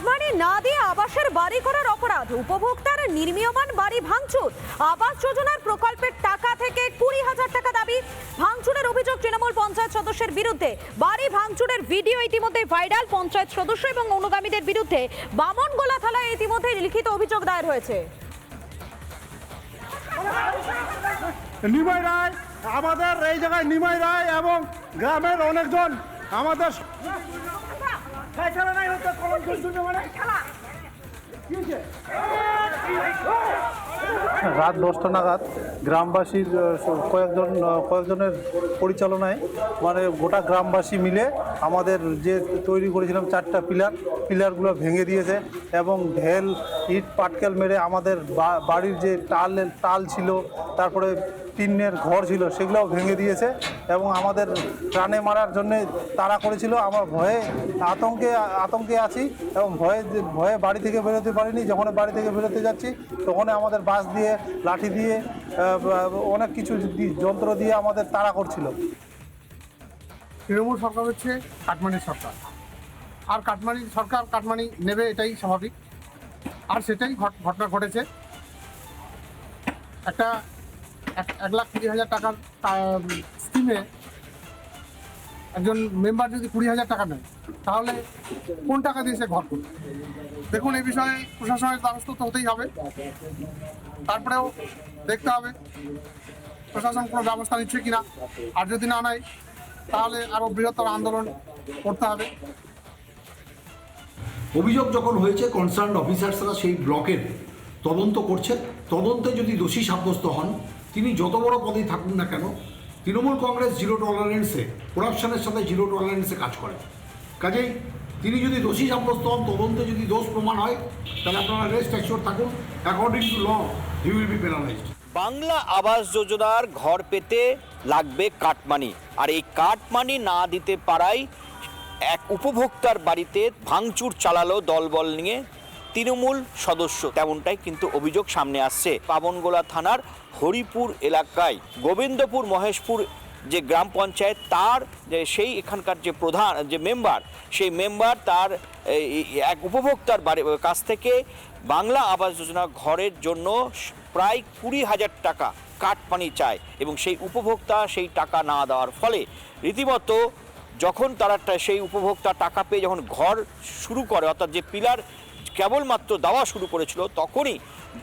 Cut money না দিয়ে আবাসের বাড়ি করার অপরাধ। উপভোক্তার নির্মীয়মান বাড়ি ভাঙচুর। আবাস যোজনার প্রকল্পের টাকা থেকে কুড়ি হাজার টাকা দাবি। ভাঙচুরের অভিযোগ তৃণমূল পঞ্চায়েত সদস্যের বিরুদ্ধে। বাড়ি ভাঙচুরের ভিডিও ইতিমধ্যে ভাইরাল পঞ্চায়েত সদস্য এবং অনুগামীদের বিরুদ্ধে। বামনগোলা থানায় ইতিমধ্যে লিখিত অভিযোগ দায়ের হয়েছে। নিমাই রায়, আমাদের এই জায়গায় নিমাই রায় এবং গ্রামের অনেকজন আমাদের রাত দশটা নাগাদ। গ্রামবাসীর কয়েকজন কয়েকজনের পরিচালনায় মানে গোটা গ্রামবাসী মিলে আমাদের যে তৈরি করেছিলাম চারটা পিলার, পিলারগুলো ভেঙে দিয়েছে এবং ঢেল, ইট, পাটকেল মেরে আমাদের বাড়ির যে টাল টাল ছিল, তারপরে টিনের ঘর ছিল, সেগুলোও ভেঙে দিয়েছে এবং আমাদের প্রাণে মারার জন্যে তাড়া করেছিল। আমরা ভয়ে আতঙ্কে আতঙ্কে আছি এবং ভয়ে ভয়ে বাড়ি থেকে বেরোতে পারিনি। যখন বাড়ি থেকে বেরোতে যাচ্ছি তখন আমাদের বাস দিয়ে, লাঠি দিয়ে অনেক কিছু যন্ত্র দিয়ে আমাদের তাড়া করছিল। তৃণমূল সরকার হচ্ছে কাটমানির সরকার। আর কাটমানি সরকার কাটমানি নেবে এটাই স্বাভাবিক। আর সেটাই ঘটনা ঘটেছে। একটা এক- এক লাখ কুড়ি হাজার টাকার স্কিমে একজন মেম্বার যদি কুড়ি হাজার টাকা নেয়, তাহলে কোন টাকা দিয়ে সে ঘর করবে? দেখুন, এই বিষয়ে প্রশাসনের দ্বারস্থ তো হতেই হবে। তারপরেও দেখতে হবে, প্রশাসন কোনো ব্যবস্থা নিচ্ছে কিনা। আর যদি না নেয়, তাহলে আরও বৃহত্তর আন্দোলন করতে হবে। অভিযোগ যখন হয়েছে কনসার্ন অফিসার্সরা সেই ব্লকের তদন্ত করছে। তদন্তে যদি দোষী সাব্যস্ত হন, তিনি যত বড় পদেই থাকুন না কেন তৃণমূল কংগ্রেস জিরো টলারেন্সে করাপশনের সাথে জিরো টলারেন্সে কাজ করে। কাজেই তিনি যদি দোষী সাব্যস্ত হন, তদন্তে যদি দোষ প্রমাণ হয়, তাহলে আপনারা রেস্ট অ্যাসিওর থাকুন। According to law he will be penalised Bangla Awas যোজনার ঘর পেতে লাগবে কাটমানি। আর এই কাটমানি না দিতে পারায় এক উপভোক্তার বাড়িতে ভাঙচুর চালালো দলবল নিয়ে তৃণমূল সদস্য। তেমনটাই কিন্তু অভিযোগ সামনে আসছে। পাবনগোলা থানার হরিপুর এলাকায় গোবিন্দপুর মহেশপুর যে গ্রাম পঞ্চায়েত, তার যে সেই এখানকার যে প্রধান, যে মেম্বার, সেই মেম্বার তার এক উপভোক্তার বাড়ি, কাছ থেকে বাংলা আবাস যোজনা ঘরের জন্য প্রায় কুড়ি হাজার টাকা কাটপানি চায় এবং সেই উপভোক্তা সেই টাকা না দেওয়ার ফলে রীতিমতো যখন তারা সেই উপভোক্তা টাকা পেয়ে যখন ঘর শুরু করে, অর্থাৎ যে পিলার কেবলমাত্র দেওয়া শুরু করেছিল, তখনই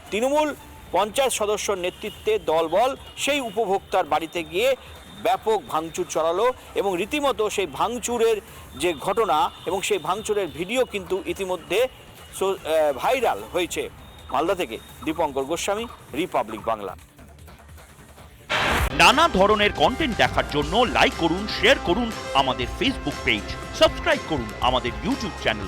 তৃণমূল পঞ্চায়েত সদস্যর নেতৃত্বে দলবল সেই উপভোক্তার বাড়িতে গিয়ে ব্যাপক ভাঙচুর চড়ালো এবং রীতিমতো সেই ভাঙচুরের যে ঘটনা এবং সেই ভাঙচুরের ভিডিও কিন্তু ইতিমধ্যে ভাইরাল হয়েছে। মালদা থেকে দীপঙ্কর গোস্বামী, রিপাবলিক বাংলা। নানা ধরনের কন্টেন্ট দেখার জন্য লাইক করুন শেয়ার করুন আমাদের ফেসবুক পেজ সাবস্ক্রাইব করুন আমাদের ইউটিউব চ্যানেল